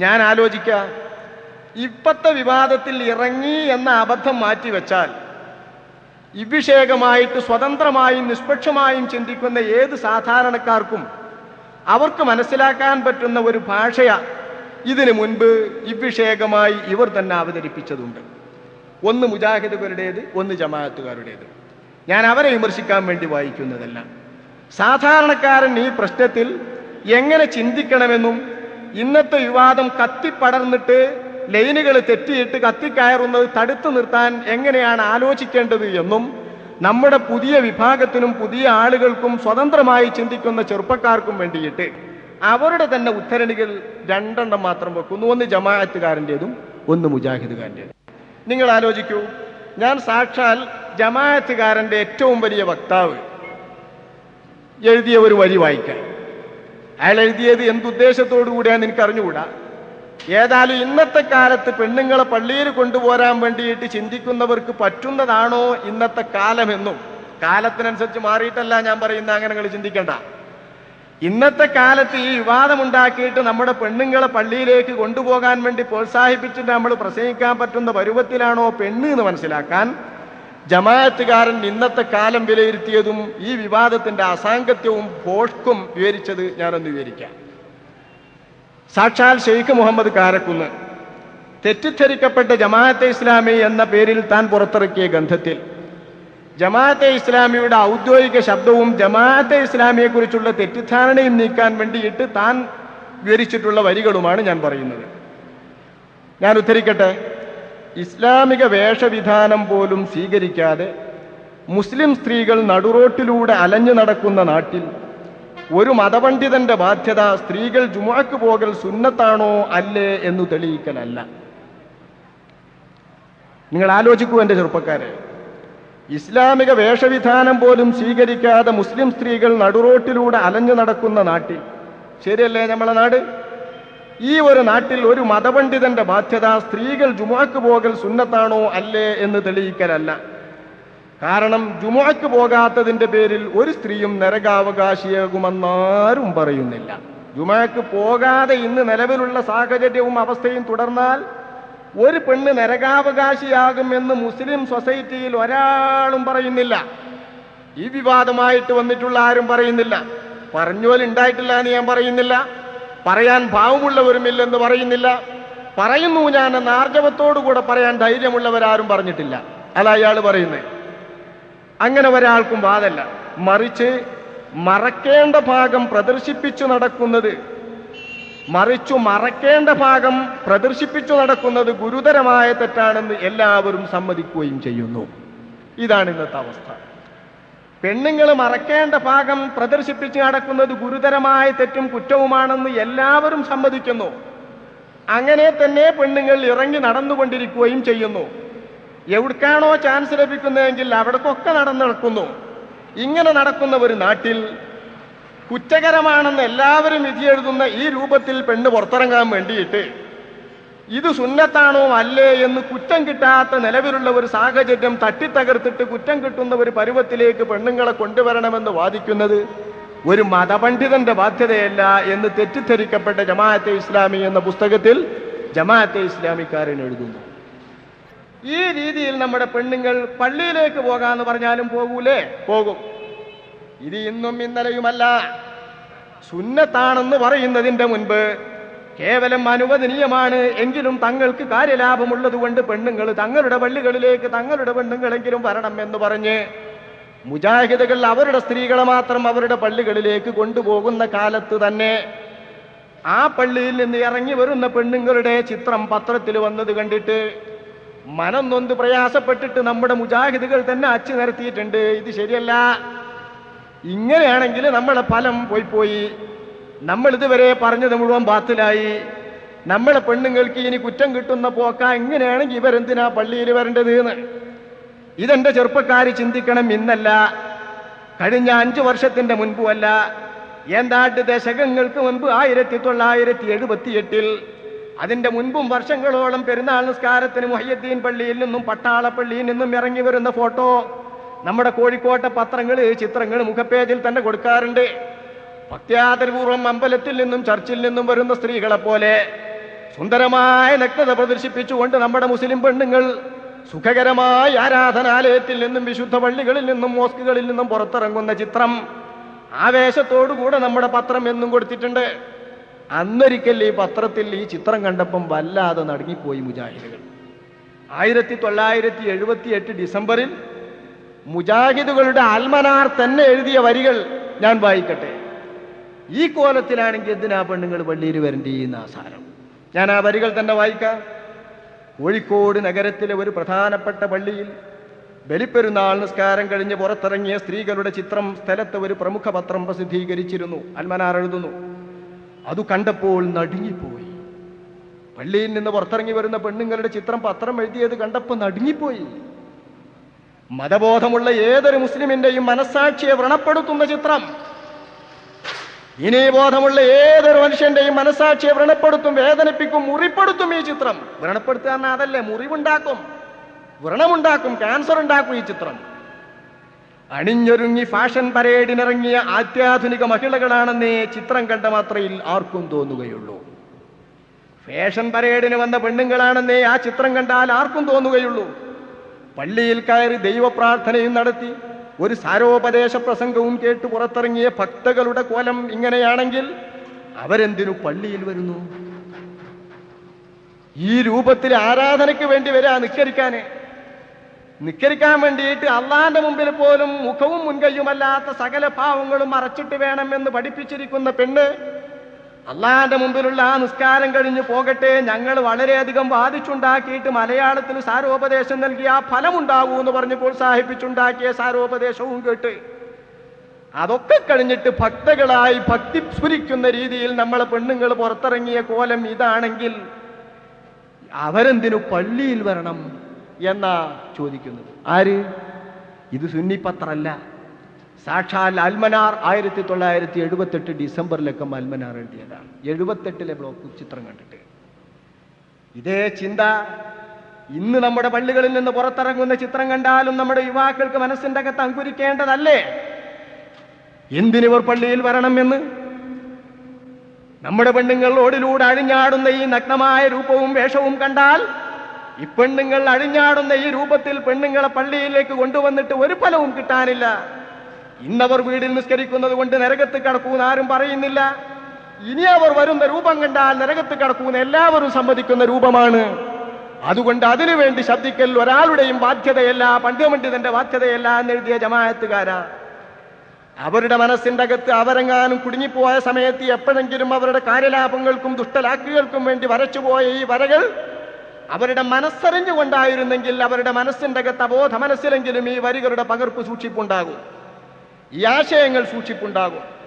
ഞാൻ ആലോചിക്ക ഇപ്പത്തെ വിവാദത്തിൽ ഇറങ്ങി എന്ന അബദ്ധം മാറ്റിവെച്ചാൽ ഇവിഷേകമായിട്ട് സ്വതന്ത്രമായും നിഷ്പക്ഷമായും ചിന്തിക്കുന്ന ഏത് സാധാരണക്കാർക്കും അവർക്ക് മനസ്സിലാക്കാൻ പറ്റുന്ന ഒരു ഭാഷയ ഇതിനു മുൻപ് ഇവിഷേകമായി ഇവർ തന്നെ അവതരിപ്പിച്ചതുണ്ട്. ഒന്ന് മുജാഹിദുകളുടേത് ഒന്ന് ജമാഅത്തുകാരുടേത്. ഞാൻ അവരെ വിമർശിക്കാൻ വേണ്ടി വായിക്കുന്നതല്ല. സാധാരണക്കാരൻ ഈ പ്രശ്നത്തിൽ എങ്ങനെ ചിന്തിക്കണമെന്നും ഇന്നത്തെ വിവാദം കത്തിപ്പടർന്നിട്ട് ലൈനുകൾ തെറ്റിയിട്ട് കത്തിക്കയറുന്നത് തടുത്തു നിർത്താൻ എങ്ങനെയാണ് ആലോചിക്കേണ്ടത് എന്നും നമ്മുടെ പുതിയ വിഭാഗത്തിനും പുതിയ ആളുകൾക്കും സ്വതന്ത്രമായി ചിന്തിക്കുന്ന ചെറുപ്പക്കാർക്കും വേണ്ടിയിട്ട് അവരുടെ തന്നെ ഉദ്ധരണികൾ രണ്ടെണ്ണം മാത്രം വെക്കുന്നു. ഒന്ന് ജമാഅത്തുകാരന്റെതും ഒന്ന് മുജാഹിദുകാരന്റെതും. നിങ്ങൾ ആലോചിക്കൂ ഞാൻ സാക്ഷാൽ ജമാഅത്തുകാരന്റെ ഏറ്റവും വലിയ വക്താവ്. എഴുതിയ ഒരു വരി വായിക്കാൻ അയാൾ എഴുതിയത് എന്തുദ്ദേശത്തോടു കൂടിയാണ് എനിക്ക് അറിഞ്ഞുകൂടാ ഏതായാലും ഇന്നത്തെ കാലത്ത് പെണ്ണുങ്ങളെ പള്ളിയിൽ കൊണ്ടുപോരാൻ വേണ്ടിയിട്ട് ചിന്തിക്കുന്നവർക്ക് പറ്റുന്നതാണോ ഇന്നത്തെ കാലമെന്നും? കാലത്തിനനുസരിച്ച് മാറിയിട്ടല്ല ഞാൻ പറയുന്ന അങ്ങനെ നിങ്ങൾ ചിന്തിക്കണ്ട. ഇന്നത്തെ കാലത്ത് ഈ വിവാദമുണ്ടാക്കിയിട്ട് നമ്മുടെ പെണ്ണുങ്ങളെ പള്ളിയിലേക്ക് കൊണ്ടുപോകാൻ വേണ്ടി പ്രോത്സാഹിപ്പിച്ചിട്ട് നമ്മൾ പ്രസംഗിക്കാൻ പറ്റുന്ന പരുവത്തിലാണോ പെണ്ണ് എന്ന് മനസ്സിലാക്കാൻ ജമാഅത്തുകാരൻ ഇന്നത്തെ കാലം വിലയിരുത്തിയതും ഈ വിവാദത്തിന്റെ അസാംഗത്യവും ഭോഷ്കും വിവരിച്ചത് ഞാനൊന്ന് വിവരിക്കാം. സാക്ഷാൽ ഷെയ്ഖ് മുഹമ്മദ് കാരക്കുന്ന് തെറ്റിദ്ധരിക്കപ്പെട്ട ജമാഅത്തെ ഇസ്ലാമി എന്ന പേരിൽ താൻ പുറത്തിറക്കിയ ഗ്രന്ഥത്തിൽ ജമാഅത്തെ ഇസ്ലാമിയുടെ ഔദ്യോഗിക ശബ്ദവും ജമാഅത്തെ ഇസ്ലാമിയെക്കുറിച്ചുള്ള തെറ്റിദ്ധാരണയും നീക്കാൻ വേണ്ടിയിട്ട് താൻ വിവരിച്ചിട്ടുള്ള വരികളുമാണ് ഞാൻ പറയുന്നത്. ഞാൻ ഉദ്ധരിക്കട്ടെ? ഇസ്ലാമിക വേഷവിധാനം പോലും സ്വീകരിക്കാതെ മുസ്ലിം സ്ത്രീകൾ നടുറോട്ടിലൂടെ അലഞ്ഞു നടക്കുന്ന നാട്ടിൽ ഒരു മതപണ്ഡിതന്റെ ബാധ്യത സ്ത്രീകൾ ജുമാക്ക് പോകൽ സുന്നത്താണോ അല്ലേ എന്ന് തെളിയിക്കലല്ല. നിങ്ങൾ ആലോചിക്കൂ എന്റെ ചെറുപ്പക്കാരെ. ഇസ്ലാമിക വേഷവിധാനം പോലും സ്വീകരിക്കാതെ മുസ്ലിം സ്ത്രീകൾ നടുറോട്ടിലൂടെ അലഞ്ഞു നടക്കുന്ന നാട്ടിൽ ശരിയല്ലേ നമ്മളെ നാട്? ഈ ഒരു നാട്ടിൽ ഒരു മതപണ്ഡിതന്റെ ബാധ്യത സ്ത്രീകൾ ജുമാക്ക് പോകൽ സുന്നത്താണോ അല്ലേ എന്ന് തെളിയിക്കലല്ല. കാരണം ജുമാക്ക് പോകാത്തതിന്റെ പേരിൽ ഒരു സ്ത്രീയും നരകാവകാശിയാകുമെന്നാരും പറയുന്നില്ല. ജുമാക്ക് പോകാതെ ഇന്ന് നിലവിലുള്ള സാഹചര്യവും അവസ്ഥയും തുടർന്നാൽ ഒരു പെണ്ണ് നരകാവകാശിയാകുമെന്ന് മുസ്ലിം സൊസൈറ്റിയിൽ ഒരാളും പറയുന്നില്ല. ഈ വിവാദമായിട്ട് വന്നിട്ടുള്ള ആരും പറയുന്നില്ല. പറഞ്ഞോലുണ്ടായിട്ടില്ല എന്ന് ഞാൻ പറയുന്നില്ല. പറയാൻ ഭാവമുള്ളവരുമില്ലെന്ന് പറയുന്നില്ല. പറയുന്നു ഞാൻ എന്ന ആർജവത്തോടുകൂടെ പറയാൻ ധൈര്യമുള്ളവരാരും പറഞ്ഞിട്ടില്ല. അല്ല അയാൾ പറയുന്നത് അങ്ങനെ ഒരാൾക്കും വാതല്ല മറിച്ച് മറക്കേണ്ട ഭാഗം പ്രദർശിപ്പിച്ചു നടക്കുന്നത് മറിച്ചു മറക്കേണ്ട ഭാഗം പ്രദർശിപ്പിച്ചു നടക്കുന്നത് ഗുരുതരമായ തെറ്റാണെന്ന് എല്ലാവരും സമ്മതിക്കുകയും ചെയ്യുന്നു. ഇതാണ് ഇന്നത്തെ അവസ്ഥ. പെണ്ണുങ്ങൾ മറക്കേണ്ട ഭാഗം പ്രദർശിപ്പിച്ച് നടക്കുന്നത് ഗുരുതരമായ തെറ്റും കുറ്റവുമാണെന്ന് എല്ലാവരും സമ്മതിക്കുന്നു. അങ്ങനെ തന്നെ പെണ്ണുങ്ങൾ ഇറങ്ങി നടന്നുകൊണ്ടിരിക്കുകയും ചെയ്യുന്നു. എവിടേക്കാണോ ചാൻസ് ലഭിക്കുന്നതെങ്കിൽ അവിടക്കൊക്കെ നടന്നു നടക്കുന്നു. ഇങ്ങനെ നടക്കുന്ന ഒരു നാട്ടിൽ കുറ്റകരമാണെന്ന് എല്ലാവരും വിധിയെഴുതുന്ന ഈ രൂപത്തിൽ പെണ്ണ് പുറത്തിറങ്ങാൻ വേണ്ടിയിട്ട് ഇത് സുന്നത്താണോ അല്ലേ എന്ന് കുറ്റം കിട്ടാത്ത നിലവിലുള്ള ഒരു സാഹചര്യം തട്ടിത്തകർത്തിട്ട് കുറ്റം കിട്ടുന്ന ഒരു പരുവത്തിലേക്ക് പെണ്ണുങ്ങളെ കൊണ്ടുവരണമെന്ന് വാദിക്കുന്നത് ഒരു മതപണ്ഡിതന്റെ ബാധ്യതയല്ല എന്ന് തെറ്റിദ്ധരിക്കപ്പെട്ട ജമാഅത്തെ ഇസ്ലാമി എന്ന പുസ്തകത്തിൽ ജമാഅത്തെ ഇസ്ലാമിക്കാരൻ എഴുതുന്നു. ഈ രീതിയിൽ നമ്മുടെ പെണ്ണുങ്ങൾ പള്ളിയിലേക്ക് പോകാന്ന് പറഞ്ഞാലും പോകൂലേ? പോകും. ഇത് ഇന്നും ഇന്നലെയുമല്ല. സുന്നത്താണെന്ന് പറയുന്നതിന്റെ മുൻപ് കേവലം അനുവദനീയമാണ് എങ്കിലും തങ്ങൾക്ക് കാര്യലാഭമുള്ളത് കൊണ്ട് പെണ്ണുങ്ങൾ തങ്ങളുടെ പള്ളികളിലേക്ക് തങ്ങളുടെ പെണ്ണുങ്ങളെങ്കിലും വരണം എന്ന് പറഞ്ഞ് മുജാഹിദുകൾ അവരുടെ സ്ത്രീകളെ മാത്രം അവരുടെ പള്ളികളിലേക്ക് കൊണ്ടുപോകുന്ന കാലത്ത് തന്നെ ആ പള്ളിയിൽ നിന്ന് ഇറങ്ങി വരുന്ന പെണ്ണുങ്ങളുടെ ചിത്രം പത്രത്തിൽ വന്നത് കണ്ടിട്ട് മനം നൊന്ത് പ്രയാസപ്പെട്ടിട്ട് നമ്മുടെ മുജാഹിദുകൾ തന്നെ അച്ചു നിരത്തിയിട്ടുണ്ട്. ഇത് ശരിയല്ല. ഇങ്ങനെയാണെങ്കിൽ നമ്മളെ ഫലം പോയി പോയി. നമ്മൾ ഇതുവരെ പറഞ്ഞത് മുഴുവൻ ബാത്തിലായി. നമ്മളെ പെണ്ണുങ്ങൾക്ക് ഇനി കുറ്റം കിട്ടുന്ന പോക്ക എങ്ങനെയാണെങ്കിൽ ഇവരെന്തിനാ പള്ളിയിൽ വരേണ്ടത് എന്ന് ഇതെന്റെ ചെറുപ്പക്കാർ ചിന്തിക്കണം ഇന്നല്ല. കഴിഞ്ഞ അഞ്ചു വർഷത്തിന്റെ മുൻപുമല്ല. ഏതാണ്ട് ദശകങ്ങൾക്ക് മുൻപ് ആയിരത്തി തൊള്ളായിരത്തി എഴുപത്തി എട്ടിൽ അതിന്റെ മുൻപും വർഷങ്ങളോളം പെരുന്നാൾ നിസ്കാരത്തിന് മുഹയ്യദ്ദീൻ പള്ളിയിൽ നിന്നും പട്ടാള പള്ളിയിൽ നിന്നും ഇറങ്ങി വരുന്ന ഫോട്ടോ നമ്മുടെ കോഴിക്കോട്ടെ പത്രങ്ങൾ ചിത്രങ്ങൾ മുഖപ്പേജിൽ തന്നെ കൊടുക്കാറുണ്ട്. ഭക്ത്യാദരപൂർവം അമ്പലത്തിൽ നിന്നും ചർച്ചിൽ നിന്നും വരുന്ന സ്ത്രീകളെ പോലെ സുന്ദരമായ നഗ്നത പ്രദർശിപ്പിച്ചുകൊണ്ട് നമ്മുടെ മുസ്ലിം പെണ്ണുങ്ങൾ സുഖകരമായ ആരാധനാലയത്തിൽ നിന്നും വിശുദ്ധ പള്ളികളിൽ നിന്നും മോസ്കുകളിൽ നിന്നും പുറത്തിറങ്ങുന്ന ചിത്രം ആവേശത്തോടുകൂടെ നമ്മുടെ പത്രം എന്നും കൊടുത്തിട്ടുണ്ട്. അന്നൊരിക്കൽ ഈ പത്രത്തിൽ ഈ ചിത്രം കണ്ടപ്പം വല്ലാതെ നടുങ്ങിപ്പോയി മുജാഹിദുകൾ. ആയിരത്തി തൊള്ളായിരത്തി എഴുപത്തി എട്ട് ഡിസംബറിൽ മുജാഹിദുകളുടെ ആൽമനാർ തന്നെ എഴുതിയ വരികൾ ഞാൻ വായിക്കട്ടെ. ഈ കോലത്തിലാണെങ്കിൽ എന്തിനാ പെണ്ണുങ്ങൾ പള്ളിയിൽ വരേണ്ടി എന്ന ആസാരം ഞാൻ ആ വരികൾ തന്നെ വായിക്കാം. കോഴിക്കോട് നഗരത്തിലെ ഒരു പ്രധാനപ്പെട്ട പള്ളിയിൽ ബലിപ്പെരുന്നാൾ നിസ്കാരം കഴിഞ്ഞ് പുറത്തിറങ്ങിയ സ്ത്രീകളുടെ ചിത്രം സ്ഥലത്ത് ഒരു പ്രമുഖ പത്രം പ്രസിദ്ധീകരിച്ചിരുന്നു. അൽമനാർ എഴുതുന്നു അത് കണ്ടപ്പോൾ നടുങ്ങിപ്പോയി. പള്ളിയിൽ നിന്ന് പുറത്തിറങ്ങി വരുന്ന പെണ്ണുങ്ങളുടെ ചിത്രം പത്രം എഴുതിയത് കണ്ടപ്പോൾ നടുങ്ങിപ്പോയി. മതബോധമുള്ള ഏതൊരു മുസ്ലിമിന്റെയും മനസ്സാക്ഷിയെ വ്രണപ്പെടുത്തുന്ന ചിത്രം. ഇനി ബോധമുള്ള ഏതൊരു മനുഷ്യന്റെയും മനസാക്ഷിയെ വ്രണപ്പെടുത്തും വേദനിപ്പിക്കും മുറിപ്പെടുത്തും ഈ ചിത്രം. വ്രണപ്പെടുത്തുക എന്നാൽ അതല്ലേ? മുറിവുണ്ടാക്കും. വ്രണമുണ്ടാക്കും ക്യാൻസർ ഉണ്ടാക്കും ഈ ചിത്രം. അണിഞ്ഞൊരുങ്ങി ഫാഷൻ പരേഡിനിറങ്ങിയ അത്യാധുനിക മഹിളകളാണെന്നേ ചിത്രം കണ്ട മാത്രയിൽ ആർക്കും തോന്നുകയുള്ളൂ. ഫാഷൻ പരേഡിന് വന്ന പെണ്ണുങ്ങളാണെന്നേ ആ ചിത്രം കണ്ടാൽ ആർക്കും തോന്നുകയുള്ളൂ. പള്ളിയിൽ കയറി ദൈവപ്രാർത്ഥനയും നടത്തി ഒരു സാരോപദേശ പ്രസംഗവും കേട്ട് പുറത്തിറങ്ങിയ ഭക്തകളുടെ കോലം ഇങ്ങനെയാണെങ്കിൽ അവരെന്തിനു പള്ളിയിൽ വരുന്നു? ഈ രൂപത്തിൽ ആരാധനയ്ക്ക് വേണ്ടി വരാ നിക്കരിക്കാന് നിക്കരിക്കാൻ വേണ്ടിയിട്ട് അള്ളാന്റെ മുമ്പിൽ പോലും മുഖവും മുൻകൈയുമല്ലാത്ത സകല ഭാവങ്ങളും മറച്ചിട്ട് വേണമെന്ന് പഠിപ്പിച്ചിരിക്കുന്ന പെണ്ണ് അള്ളാന്റെ മുമ്പിലുള്ള ആ നിസ്കാരം കഴിഞ്ഞു പോകട്ടെ ഞങ്ങൾ വളരെയധികം വാദിച്ചുണ്ടാക്കിയിട്ട് മലയാളത്തിൽ സാരോപദേശം നൽകി ആ ഫലമുണ്ടാകൂ എന്ന് പറഞ്ഞ് പ്രോത്സാഹിപ്പിച്ചുണ്ടാക്കിയ സാരോപദേശവും കേട്ട്. അതൊക്കെ കഴിഞ്ഞിട്ട് ഭക്തകളായി ഭക്തി സ്ഫുരിക്കുന്ന രീതിയിൽ നമ്മളെ പെണ്ണുങ്ങൾ പുറത്തിറങ്ങിയ കോലം ഇതാണെങ്കിൽ അവരെന്തിനു പള്ളിയിൽ വരണം എന്നാ ചോദിക്കുന്നത്. ആര്? ഇത് സുന്നിപ്പത്രല്ല. സാക്ഷാൽ അൽമനാർ ആയിരത്തി തൊള്ളായിരത്തി എഴുപത്തെട്ട് ഡിസംബറിലൊക്കെ അൽമനാർ എഴുതിയതാണ്. എഴുപത്തെട്ടിലെ ബ്ലോക്ക് ചിത്രം കണ്ടിട്ട്. ഇതേ ചിന്ത ഇന്ന് നമ്മുടെ പള്ളികളിൽ നിന്ന് പുറത്തിറങ്ങുന്ന ചിത്രം കണ്ടാലും നമ്മുടെ യുവാക്കൾക്ക് മനസ്സിന്റെ അകത്ത് അങ്കുരിക്കേണ്ടതല്ലേ? എന്തിനിവർ പള്ളിയിൽ വരണമെന്ന് നമ്മുടെ പെണ്ണുങ്ങൾ ഓടിലൂടെ അഴിഞ്ഞാടുന്ന ഈ നഗ്നമായ രൂപവും വേഷവും കണ്ടാൽ ഈ പെണ്ണുങ്ങൾ അഴിഞ്ഞാടുന്ന ഈ രൂപത്തിൽ പെണ്ണുങ്ങളെ പള്ളിയിലേക്ക് കൊണ്ടുവന്നിട്ട് ഒരു ഫലവും കിട്ടാനില്ല. ഇന്നവർ വീടിൽ നിസ്കരിക്കുന്നത് കൊണ്ട് നരകത്ത് കടക്കൂന്ന് ആരും പറയുന്നില്ല. ഇനി അവർ വരുന്ന രൂപം കണ്ടാൽ നരകത്ത് കടക്കൂന്ന് എല്ലാവരും സമ്മതിക്കുന്ന രൂപമാണ്. അതുകൊണ്ട് അതിനുവേണ്ടി ശബ്ദിക്കൽ ഒരാളുടെയും ബാധ്യതയല്ല പണ്ഡിതമണ്ഡിതന്റെ ബാധ്യതയല്ല എന്നെഴുതിയ ജമാഅത്തുകാരാ. അവരുടെ മനസ്സിന്റെ അകത്ത് അവരെങ്ങാനും കുടുങ്ങിപ്പോയ സമയത്ത് എപ്പോഴെങ്കിലും അവരുടെ കാര്യലാഭങ്ങൾക്കും ദുഷ്ടലാക്കുകൾക്കും വേണ്ടി വരച്ചുപോയ ഈ വരകൾ അവരുടെ മനസ്സറിഞ്ഞുകൊണ്ടായിരുന്നെങ്കിൽ അവരുടെ മനസ്സിന്റെ അകത്ത് അബോധ മനസ്സിലെങ്കിലും ഈ വരികളുടെ പകർപ്പ് സൂക്ഷിപ്പുണ്ടാകും. ഈ ആശയങ്ങൾ സൂക്ഷിപ്പുണ്ടാകും.